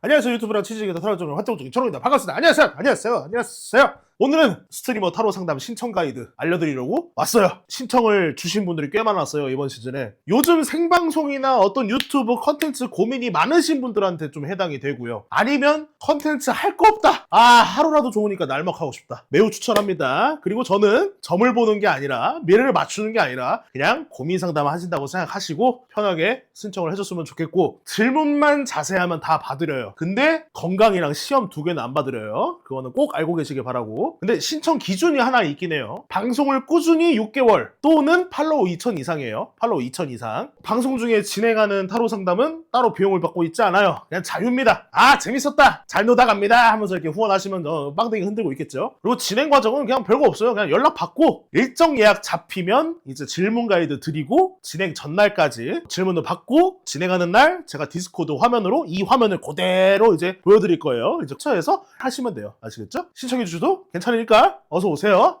안녕하세요 유튜브랑 치즈기다 좀 활동 중인 초롱입니다. 반갑습니다. 안녕하세요. 안녕하세요. 안녕하세요 오늘은 스트리머 타로 상담 신청 가이드 알려드리려고 왔어요. 신청을 주신 분들이 꽤 많았어요 이번 시즌에. 요즘 생방송이나 어떤 유튜브 컨텐츠 고민이 많으신 분들한테 좀 해당이 되고요. 아니면 컨텐츠 할 거 없다. 아 하루라도 좋으니까 날먹하고 싶다. 매우 추천합니다. 그리고 저는 점을 보는 게 아니라 미래를 맞추는 게 아니라 그냥 고민 상담을 하신다고 생각하시고 편하게 신청을 해줬으면 좋겠고 질문만 자세하면 다 봐드려요. 근데 건강이랑 시험 두 개는 안 봐드려요. 그거는 꼭 알고 계시길 바라고 근데 신청 기준이 하나 있긴 해요. 방송을 꾸준히 6개월 또는 팔로우 2000 이상이에요. 팔로우 2000 이상. 방송 중에 진행하는 타로 상담은 따로 비용을 받고 있지 않아요. 그냥 자유입니다. 아 재밌었다. 잘 노다 갑니다. 하면서 이렇게 후원하시면 어, 빵댕이 흔들고 있겠죠. 그리고 진행 과정은 그냥 별거 없어요. 그냥 연락 받고 일정 예약 잡히면 이제 질문 가이드 드리고 진행 전날까지 질문을 받고 진행하는 날 제가 디스코드 화면으로 이 화면을 그대로 이제 보여드릴 거예요. 이제 처에서 하시면 돼요. 아시겠죠? 신청해 주셔도 괜찮으니까 어서 오세요